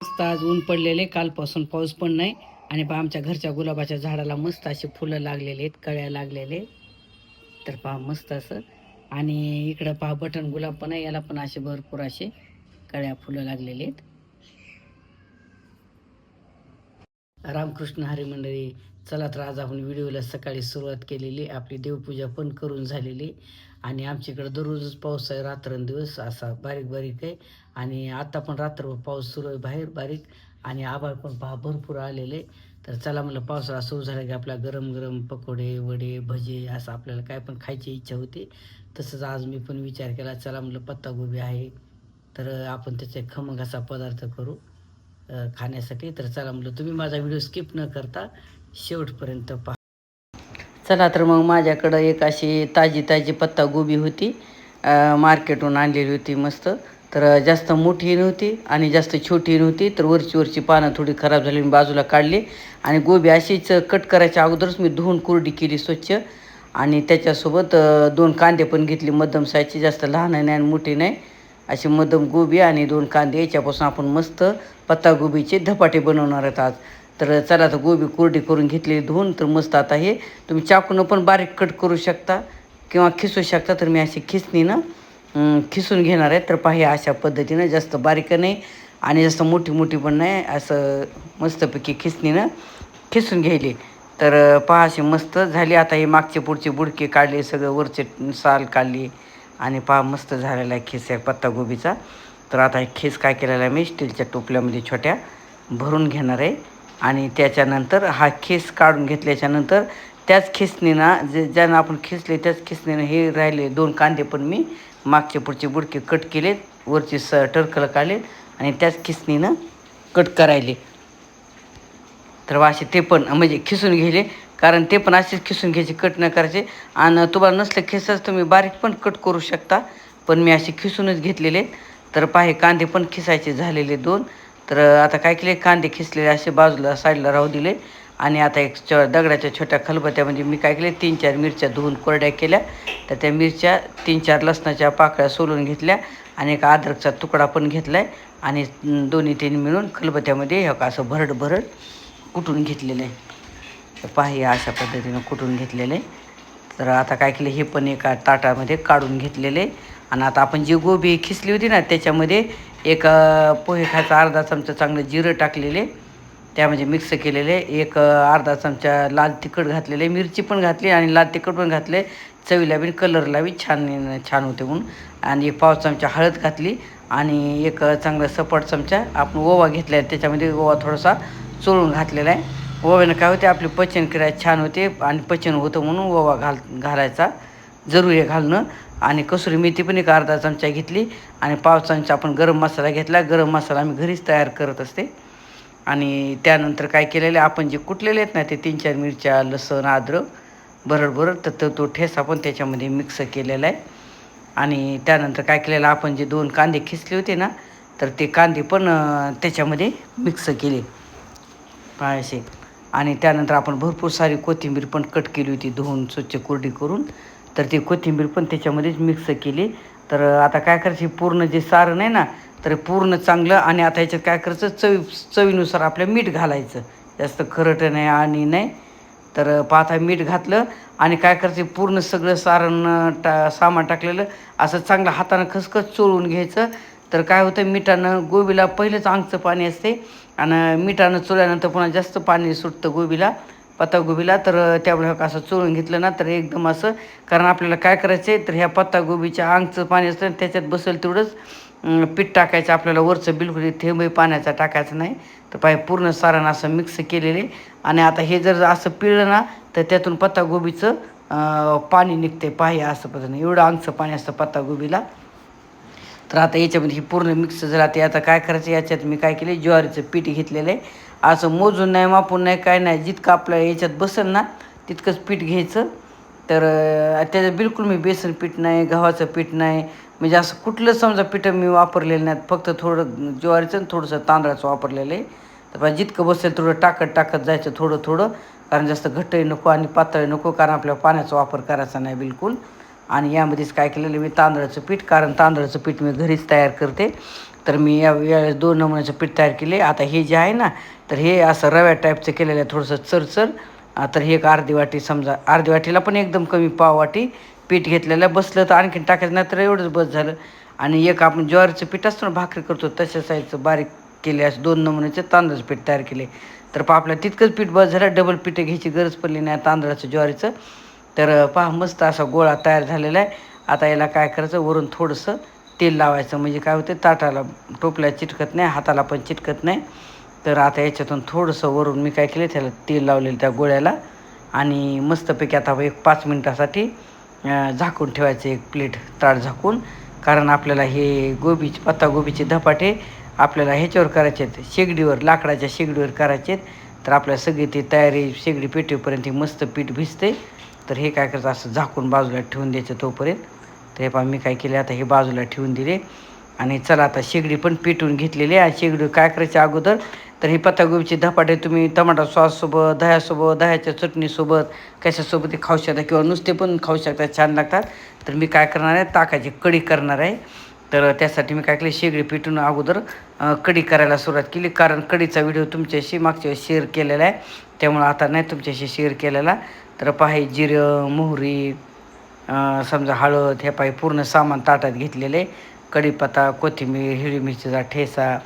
मस्त आज ऊन पडलेले कालपासून पाऊस पण नाही. आणि पहा आमच्या घरच्या गुलाबाच्या झाडाला मस्त अशी फुलं लागलेले आहेत कळ्या लागलेले तर पहा मस्त असं. आणि इकडं पहा बटन गुलाब पण आहे याला पण असे भरपूर असे कळ्या फुलं लागलेले आहेत. रामकृष्ण हरी मंडळी चला तर आज आपण व्हिडिओला सकाळी सुरुवात केलेली आपली देवपूजा पण करून झालेली आणि आमच्याकडं दररोजच पाऊस आहे रात्रंदिवस असा बारीक बारीक आहे. आणि आता पण रात्रभर पाऊस सुरू आहे बाहेर बारीक. आणि आभाळ पण पहा भरपूर आलेले तर चला म्हणलं पावसाळा सुरू झाला की आपल्या गरम गरम पकोडे वडे भजे असं आपल्याला काय पण खायची इच्छा होती. तसंच आज मी पण विचार केला चला म्हणलं पत्तागोबी आहे. तर आपण त्याचे खमंग असा पदार्थ करू. खाण्यासाठी. तर चला म्हटलं तुम्ही माझा व्हिडिओ स्किप न करता शेवटपर्यंत पहा. चला तर मग माझ्याकडं एक अशी ताजी ताजी पत्ता गोबी होती. मार्केटहून आणलेली होती मस्त. तर जास्त मोठी नव्हती आणि जास्त छोटी नव्हती. तर वरची वरची पानं थोडी खराब झाली मी बाजूला काढली. आणि गोबी अशीच कट करायच्या अगोदरच मी धुवून कोरडी केली स्वच्छ. आणि त्याच्यासोबत दोन कांदे पण घेतले. मध्यम साईजचे जास्त लहान नाही आणि मोठी नाही. अशी मध्यम गोबी आणि दोन कांदे याच्यापासून आपण मस्त पत्तागोबीचे धपाटे बनवणार आहेत आज. तर चला तर गोबी कोरडी करून घेतली धुवून तर मस्त आता हे तुम्ही चाकूनं पण बारीक कट करू शकता किंवा खिसू शकता तर मी अशी खिसणीनं खिसून घेणार आहे. तर पाहि अशा पद्धतीनं जास्त बारीक नाही आणि जास्त मोठी मोठी पण नाही असं मस्तपैकी खिसणीनं खिसून घ्यायली. तर पहा अशी मस्त झाली. आता हे मागचे पुढचे बुडके काढले सगळं वरचे साल काढली. आणि पा मस्त झालेला आहे खिस आहे पत्तागोबीचा तर आता हे खिस काय केलेला आहे मी? स्टीलच्या टोपल्यामध्ये छोट्या भरून घेणार आहे. आणि त्याच्यानंतर हा खिस काढून घेतल्याच्यानंतर त्याच खिसणीनं जे ज्यानं आपण खिसले त्याच खिसणीनं हे राहिले दोन कांदे पण मी मागचे पुढचे बुडके कट केलेत वरचे स टरकलं काढले आणि त्याच खिसणीनं कट करायले. तर असे ते पण म्हणजे खिसून घेले. कारण ते पण असेच खिसून घ्यायचे कट न करायचे. आणि तुम्हाला नसलं खिसाच तुम्ही बारीक पण कट करू शकता. पण मी असे खिसूनच घेतलेले तर पाहे कांदे पण खिसायचे झालेले दोन. तर आता काय केले कांदे खिसलेले असे बाजूला साईडला राहू दिले. आणि आता एक च दगडाच्या छोट्या खलबत्यामध्ये म्हणजे मी काय केले तीन चार मिरच्या धुवून कोरड्या केल्या. तर त्या मिरच्या तीन चार लसणाच्या पाकळ्या सोलून घेतल्या. आणि एक अद्रकचा तुकडा पण घेतला आहे आणि दोन्ही तीन मिळून खलबत्यामध्ये हे का असं भरड भरड कुटून घेतलेलं आहे. तर पहा हे अशा पद्धतीनं कुटून घेतलेलं. आहे तर आता काय केलं हे पण एका ताटामध्ये काढून घेतलेले. आहे आणि आता आपण जी गोबी खिसली होती ना त्याच्यामध्ये एक पोहे खायचा अर्धा चमचा चांगलं जिरं टाकलेले. त्यामध्ये मिक्स केलेले. एक अर्धा चमचा लाल तिखट घातलेले. मिरची पण घातली आणि लाल तिखट पण घातले. चवीला बी कलरला बी छान छान होते म्हणून. आणि एक पाव चमचा हळद घातली. आणि एक चांगला सपाट चमचा आपण ओवा घेतला आहे त्याच्यामध्ये ओवा थोडासा चोळून घातलेला आहे. ओव्यानं काय होते आपली पचनक्रिया छान होते आणि पचन होतं म्हणून ओवा घाल घालायचा. जरूर आहे घालणं. आणि कसुरी मेथी पण एक अर्धा चमचा घेतली आणि पाव चमचा आपण गरम मसाला घेतला. गरम मसाला आम्ही घरीच तयार करत असते. आणि त्यानंतर काय केलेलं आपण जे कुटलेले आहेत ना ते तीन चार मिरच्या लसण अद्रक भरड भरड तर तो- तो ठेसा पण त्याच्यामध्ये मिक्स केलेला आहे. आणि त्यानंतर काय केलेलं आपण जे दोन कांदे खिसले होते ना तर ते कांदे पण त्याच्यामध्ये मिक्स केले. पायाशे आणि त्यानंतर आपण भरपूर सारी कोथिंबीर पण कट केली होती धुवून स्वच्छ कोरडी करून. तर ती कोथिंबीर पण त्याच्यामध्येच मिक्स केली. तर आता काय करायची पूर्ण जे सारण आहे ना तर पूर्ण चांगलं आणि आता ह्याच्यात काय करायचं चवी चवीनुसार आपल्या मीठ घालायचं. जास्त खरट नाही आणि नाही. तर पाहता मीठ घातलं आणि काय करायचं पूर्ण सगळं सारण टा सामान टाकलेलं असं चांगलं हातानं खसखस चोळून घ्यायचं. तर काय होतं मिठानं गोबीला पहिलंच अंगचं पाणी असते आणि मिठानं चोळल्यानंतर पुन्हा जास्त पाणी सुटतं गोबीला पत्तागोबीला तर त्यामुळे असं चोळून घेतलं ना तर एकदम असं कारण आपल्याला काय करायचं आहे तर ह्या पत्तागोबीच्या अंगचं पाणी असतं त्याच्यात बसेल तेवढंच पीठ टाकायचं. आपल्याला वरचं बिलकुल थेंबही पाण्याचा टाकायचं नाही. तर पाय पूर्ण सारण असं मिक्स केलेले. आणि आता हे जर असं पिळलं ना तर त्यातून पत्तागोबीचं पाणी निघते पाही असं पद्धतीने एवढं आंगचं पाणी असतं पत्तागोबीला तर आता याच्यामध्ये ही पूर्ण मिक्स झाला. ते आता काय करायचं? याच्यात मी काय केले ज्वारीचं पीठ घेतलेलं आहे. असं मोजून नाही मापून नाही काय नाही. जितकं आपल्या याच्यात बसेल ना तितकंच पीठ घ्यायचं. तर त्याचं बिलकुल मी बेसन पीठ नाही गव्हाचं पीठ नाही. म्हणजे असं कुठलं समजा पिठं मी वापरलेलं नाहीत फक्त थोडं ज्वारीचं आणि थोडंसं तांदळाचं वापरलेलं आहे. तर बा जितकं बसेल थोडं टाकत टाकत जायचं थोडं थोडं. कारण जास्त घट्टही नको आणि पातळही नको कारण आपल्याला पाण्याचा वापर करायचा नाही बिलकुल. आणि यामध्येच काय केलेलं मी तांदळाचं पीठ कारण तांदळाचं पीठ मी घरीच तयार करते. तर मी या वेळेस दोन नमुन्याचं पीठ तयार केले. आता हे जे आहे ना तर हे असं रव्या टाईपचं केलेलं आहे थोडंसं चरचर. तर हे एक अर्धी वाटी समजा अर्धी वाटीला पण एकदम कमी पाव वाटी पीठ घेतलेलं. बसलं तर आणखीन टाकायचं नाही तर एवढंच बस झालं. आणि एक आपण ज्वारीचं पीठ असतो ना भाकरी करतो तशा साईजचं बारीक केले असं दोन नमुन्याचे तांदळाचं पीठ तयार केले. तर पहा आपल्याला तितकंच पीठ बस झालं डबल पीठ घ्यायची गरज पडली नाही तांदळाचं ज्वारीचं. तर पहा मस्त असा गोळा तयार झालेला आहे. आता याला काय करायचं? वरून थोडंसं तेल लावायचं. म्हणजे काय होते ताटाला टोपल्या चिटकत नाही हाताला पण चिटकत नाही. तर आता याच्यातून थोडंसं वरून मी काय केलं त्याला तेल लावलेलं त्या गोळ्याला. आणि मस्तपैकी आता एक पाच मिनटासाठी झाकून ठेवायचं एक प्लेट ताट झाकून. कारण आपल्याला हे गोबीचे पत्तागोबीचे धपाटे आपल्याला ह्याच्यावर करायचे आहेत. शेगडीवर लाकडाच्या शेगडीवर करायचे आहेत. तर आपल्या सगळी ती तयारी शेगडी पेटवेपर्यंत ही मस्त पीठ भिजते तर हे काय करायचं असं झाकून बाजूला ठेवून द्यायचं तोपर्यंत. तर हे पहा मी काय केले आता हे बाजूला ठेवून दिले. आणि चला आता शेगडी पण पेटून घेतलेली आहे. आणि शेगडी काय करायचे अगोदर तर ही पत्तागोबीचे धपाटे तुम्ही टमाटा सॉससोबत दह्यासोबत दह्याच्या चटणीसोबत कशासोबत ते खाऊ शकता किंवा नुसते पण खाऊ शकता छान लागतात. तर मी काय करणार आहे ताकाची कढी करणार आहे. तर त्यासाठी मी काय केलं शेगडी पेटून अगोदर कडी कढी करायला सुरुवात केली. कारण कढीचा व्हिडिओ तुमच्याशी मागच्या शेअर केलेला आहे. त्यामुळं आता नाही तुमच्याशी शेअर केलेला. तर पाही जिरं मोहरी समजा हळद हे पाही पूर्ण सामान ताटात घेतलेले. कढीपत्ता कोथिंबीर हिरवी मिरचीचा ठेसा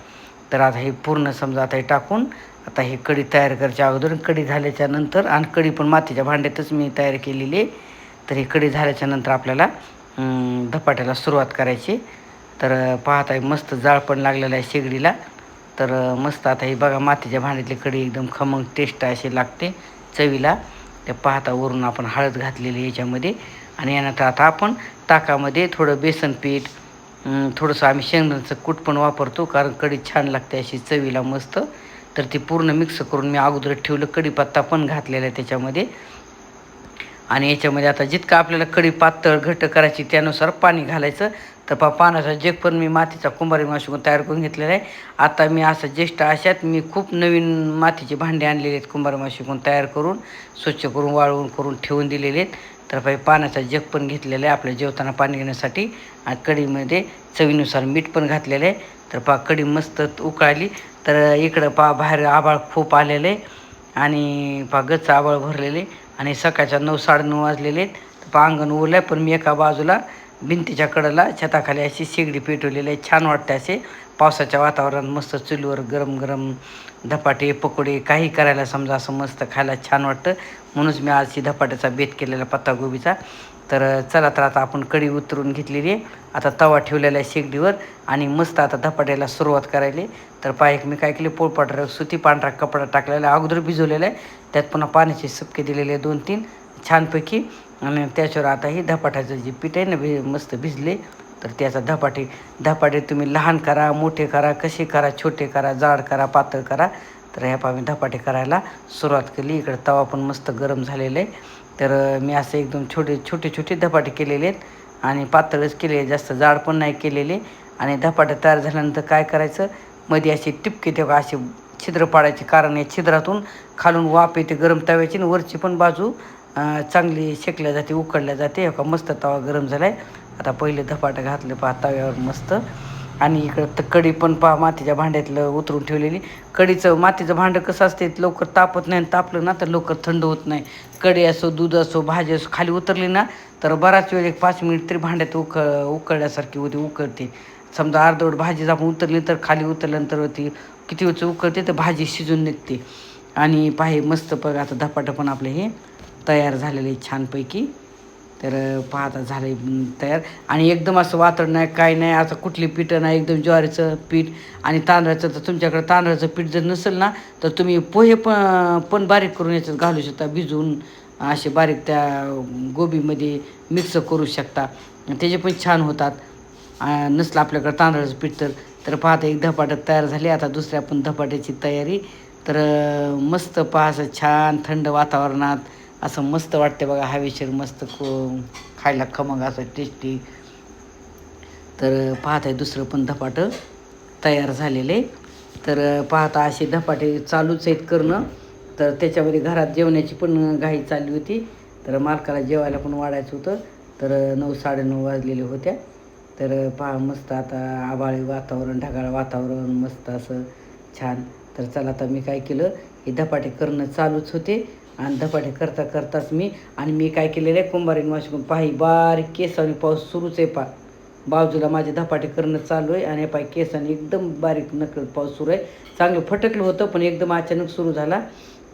तर आता हे पूर्ण समजा आता हे टाकून आता हे कढी तयार करायच्या अगोदर कढी झाल्याच्यानंतर आणि कढी पण मातीच्या भांड्यातच मी तयार केलेली. आहे तर ही कढी झाल्याच्यानंतर आपल्याला धपाट्याला सुरुवात करायची. तर पाहत आहे मस्त जाळ पण लागलेलं आहे शेगडीला. तर मस्त आता ही बघा मातीच्या भांड्यातली कढी एकदम खमंग टेस्ट अशी लागते. चवीला. ते पाहता वरून आपण हळद घातलेली याच्यामध्ये. आणि यानंतर आता आपण ताकामध्ये थोडं बेसन पीठ थोडंसं आम्ही शेंगदाण्याचं कूट पण वापरतो कारण कढी छान लागते अशी चवीला मस्त. तर ती पूर्ण मिक्स करून मी अगोदर ठेवलं कढीपत्ता पण घातलेला आहे त्याच्यामध्ये. आणि याच्यामध्ये आता जितकं आपल्याला कढी पातळ घट्ट करायची त्यानुसार पाणी घालायचं. तर पा पानाचा जग पण मी मातीचा कुंभारी माशिकून तयार करून घेतलेला आहे. आता मी असं ज्येष्ठ अशात मी खूप नवीन मातीचे भांडे आणलेले आहेत कुंभार माशिकून तयार करून स्वच्छ करून वाळवून करून ठेवून दिलेले आहेत. तर पाही पाण्याचा जग पण घेतलेला आहे आपल्या जेवताना पाणी घेण्यासाठी. आणि कढीमध्ये चवीनुसार मीठ पण घातलेलं आहे. तर पा कढी मस्त उकळाली. तर इकडं पा बाहेर आभाळ खूप आलेलं आहे. आणि पा गच्च आभाळ भरलेले आणि सकाळच्या नऊ साडेनऊ वाजलेले आहेत. तर पा अंगण ओलं आहे पण मी एका बाजूला भिंतीच्या कडेला छताखाली अशी शेगडी पेटवलेली आहे. छान वाटते असे. पावसाच्या वातावरणात मस्त चुलीवर गरम गरम धपाटे पकोडे काही करायला समजा असं मस्त खायला छान वाटतं. म्हणूनच मी आज ही धपाट्याचा बेत केलेला पत्तागोबीचा तर चला तर आता आपण कढी उतरून घेतलेली आहे. आता तवा ठेवलेला आहे शेगडीवर आणि मस्त आता धपाट्याला सुरुवात करायली. तर पायक मी काय केले पोळपाटावर सुती पांढरा कपडा टाकलेला आहे. अगोदर भिजवलेला आहे. त्यात पुन्हा पाण्याचे सपके दिलेले आहे दोन तीन छानपैकी. आणि त्याच्यावर आता ही धपाट्याचं जे पीठ आहे ना भि मस्त भिजले तर त्याचा धपाटे धपाटे तुम्ही लहान करा मोठे करा कसे करा छोटे करा जाड करा पातळ करा. तर ह्या पा मी धपाटे करायला सुरुवात केली. इकडं तवा पण मस्त गरम झालेला आहे. तर मी असे एकदम छोटे छोटे छोटे धपाटे केलेले आहेत. आणि पातळच केले जास्त जाड पण नाही केलेले. आणि धपाटे तयार झाल्यानंतर काय करायचं? मध्ये असे टिपके तेव्हा असे छिद्र पाडायचे. कारण या छिद्रातून खालून वाफ येते गरम तव्याची आणि वरची पण बाजू. चांगली शेकल्या जाते उकडल्या जाते. हो का? मस्त तवा गरम झाला आहे आता पहिले धपाटं घातले पहा तव्यावर मस्त. आणि इकडं तर कढी पण पहा मातीच्या भांड्यातलं उतरून ठेवलेली. कडीचं मातीचं भांडं कसं असते लवकर तापत नाही आणि तापलं ना तर लवकर थंड होत नाही. कढी असो दूध असो भाजी असो खाली उतरली ना तर बराच वेळ एक पाच मिनिट तरी भांड्यात उक उकळल्यासारखी होती उकळते. समजा अर्धवट भाजी आपण उतरली तर खाली उतरल्यानंतर ती किती वेळचं उकळते तर भाजी शिजून निघते. आणि पाहे मस्त पग आता धपाटं पण आपले हे तयार झालेलं आहे छानपैकी. तर पाहता झालं आहे तयार. आणि एकदम असं वातावरण नाही काय नाही असं कुठली पिठं नाही एकदम ज्वारीचं पीठ आणि तांदळाचं. तर तुमच्याकडे तांदळाचं पीठ जर नसेल ना तर तुम्ही पोहे पण पण बारीक करून याच्यात घालू शकता. भिजवून असे बारीक त्या गोबीमध्ये मिक्स करू शकता. त्याचे पण छान होतात. नसलं आपल्याकडं तांदळाचं पीठ तर. तर पाहता एक धपाटं तयार झाली. आता दुसऱ्या पण धपाट्याची तयारी. तर मस्त पाहायचं छान थंड वातावरणात असं मस्त वाटते बघा हवेशीर मस्त खायला खमंग असं टेस्टी तर पाहत आहे दुसरं पण धपाटं तयार झालेले. तर पाहता असे धपाटे चालूच आहेत करणं. तर त्याच्यामध्ये घरात जेवण्याची पण घाई चालली होती. तर मालकाला जेवायला पण वाढायचं होतं. तर नऊ साडेनऊ वाजलेले होत्या. तर पहा मस्त आता आबाळी वातावरण ढगाळ वातावरण मस्त असं छान. तर चला आता मी काय केलं हे धपाटे करणं चालूच होते. आणि धपाटे करता करताच मी आणि मी काय केलेलं आहे कुंभारीन माशिकून पाही बारीक केसाने पाऊस सुरूच आहे पा बाजूला माझे धपाटे करणं चालू आहे आणि पाय केसाने एकदम बारीक नकळत पाऊस सुरू आहे. चांगलं फटकलं होतं पण एकदम अचानक सुरू झाला.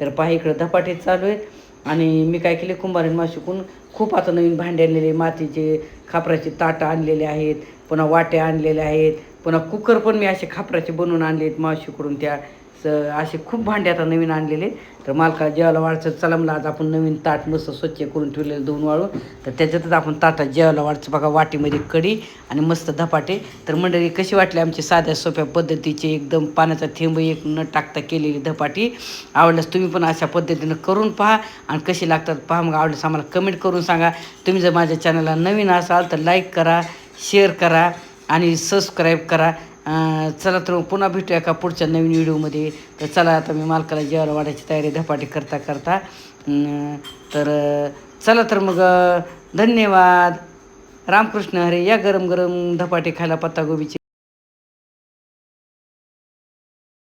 तर पाही इकडं धपाटे चालू आहेत. आणि मी काय केले कुंभारीन माशिकून खूप आता नवीन भांडे आणलेले मातीचे खापराचे ताटं आणलेले आहेत पुन्हा वाट्या आणलेल्या आहेत पुन्हा कुकर पण मी असे खापराचे बनवून आणले आहेत मावशीकडून त्या असे खूप भांडे आता नवीन आणलेले. तर मालका जेवायला वाढचं चला म्हणलं आज आपण नवीन ताट मस्त स्वच्छ करून ठेवलेलं दोन वाळू. तर त्याच्यातच आपण ताटात जेवायला वाढचं बघा वाटीमध्ये कढी आणि मस्त धपाटे. तर मंडळी कशी वाटली आमची साध्या सोप्या पद्धतीचे एकदम पाण्याचा थेंब एक न टाकता केलेली धपाटी? आवडल्यास तुम्ही पण अशा पद्धतीनं करून पहा. आणि कशी लागतात पहा मग आवडल्यास आम्हाला कमेंट करून सांगा. तुम्ही जर माझ्या चॅनलला नवीन असाल तर लाईक करा शेअर करा आणि सबस्क्राईब करा. चला तर मग पुन्हा भेटूया का पुढच्या नवीन व्हिडिओमध्ये. तर चला आता मी मालकाला जेवायला वाढायची तयारी धपाटी करता करता. तर चला तर मग धन्यवाद. रामकृष्ण हरे या गरम गरम धपाटे खायला पत्तागोबीचे.